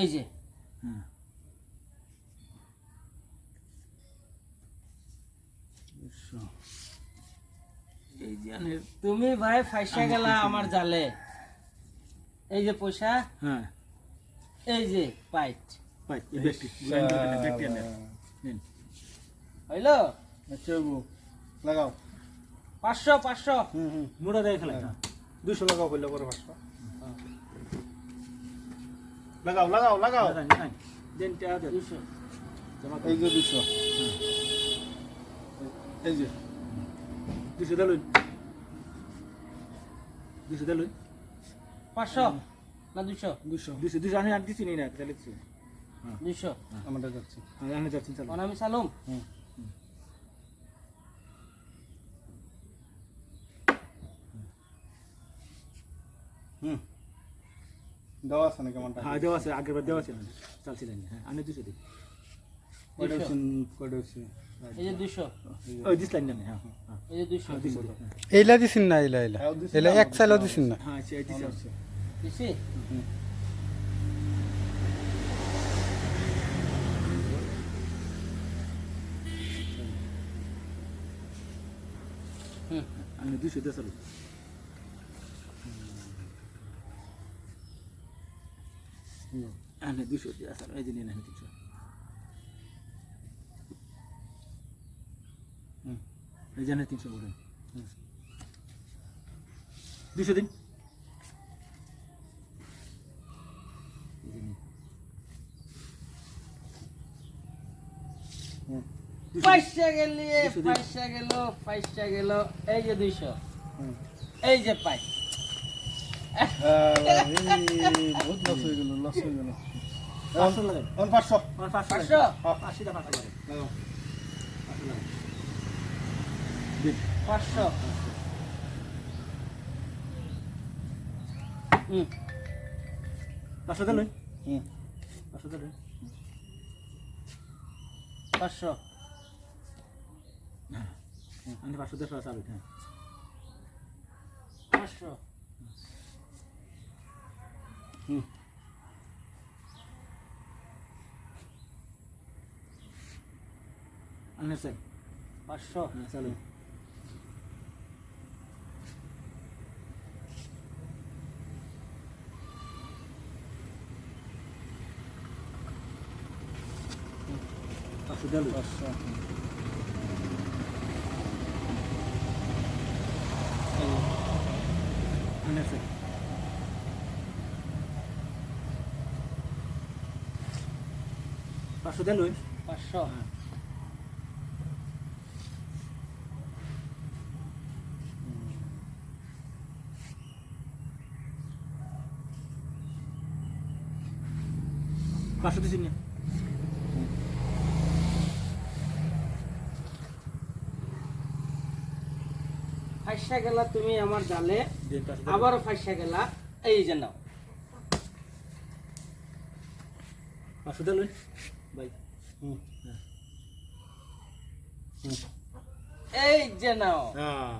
এই যে। দুশো এই যে তুমি ভাই ফাইসা গেলা আমার জালে। এই যে পয়সা। হ্যাঁ। এই যে পাইট। হইল? আচ্ছা লাগাও। পাঁচশো পাঁচশো। হুম হুম। মোড়া দেয় খেলা দুশো লাগাও করলে পরে পাঁচশো। লাগাও লাগাও লাগাও। দেন জমা এই যে দুশো। এই যে। দুশো দিলুন দুশো দিলুন পাঁচশো না দুশো? দুশো। দুশো দুশো আমি আর নেই না তাহলে কিছু দুশো? আমারটা যাচ্ছে। আমি আনে যাচ্ছি চালু। মানে আমি সালুম হুম। হুম। দেওয়া আছে নাকি আমারটা হ্যাঁ দেওয়া আছে আগের বার দেওয়া আছে চালছিলেন হ্যাঁ আনে দুশো দিই হ্যাঁ হ্যাঁ। হ্যাঁ এইলা দিছিন না এইলা এইলা? এইলা এক চাইলেও দিছিন না? হ্যাঁ দিছি। আমি দুশো দিয়ে চালু আনে দুশো দিয়ে চালু এই যে নিন তিনশো হুম। এই তিনশো বলেন দুশো দিন। পয়সা পয়সা গেল পয়সা গেল এই যে দুইশো এই যে পাই বহুত লস হয়ে গেল লস হয়ে গেল পাঁচশো পাঁচশো আমার পাঁচশো পাঁচশো? হুম পাঁচশো দিল হুম পাঁচশো দিল পাঁচশো আমি পাঁচশো দেড়শো হ্যাঁ পাঁচশো হুম আমি স্যার পাঁচশো হ্যাঁ চালু পাঁচশো দিল পাঁচশো আমি স্যার পাঁচশো। দিল পাঁচশো দিচ্ছি না ফাইসা গেলা তুমি আমার জালে দিন। দিল। ফাইসা গেলা এই যে নাও। পাঁচশো দিল ভাই এই যে নাও হ্যাঁ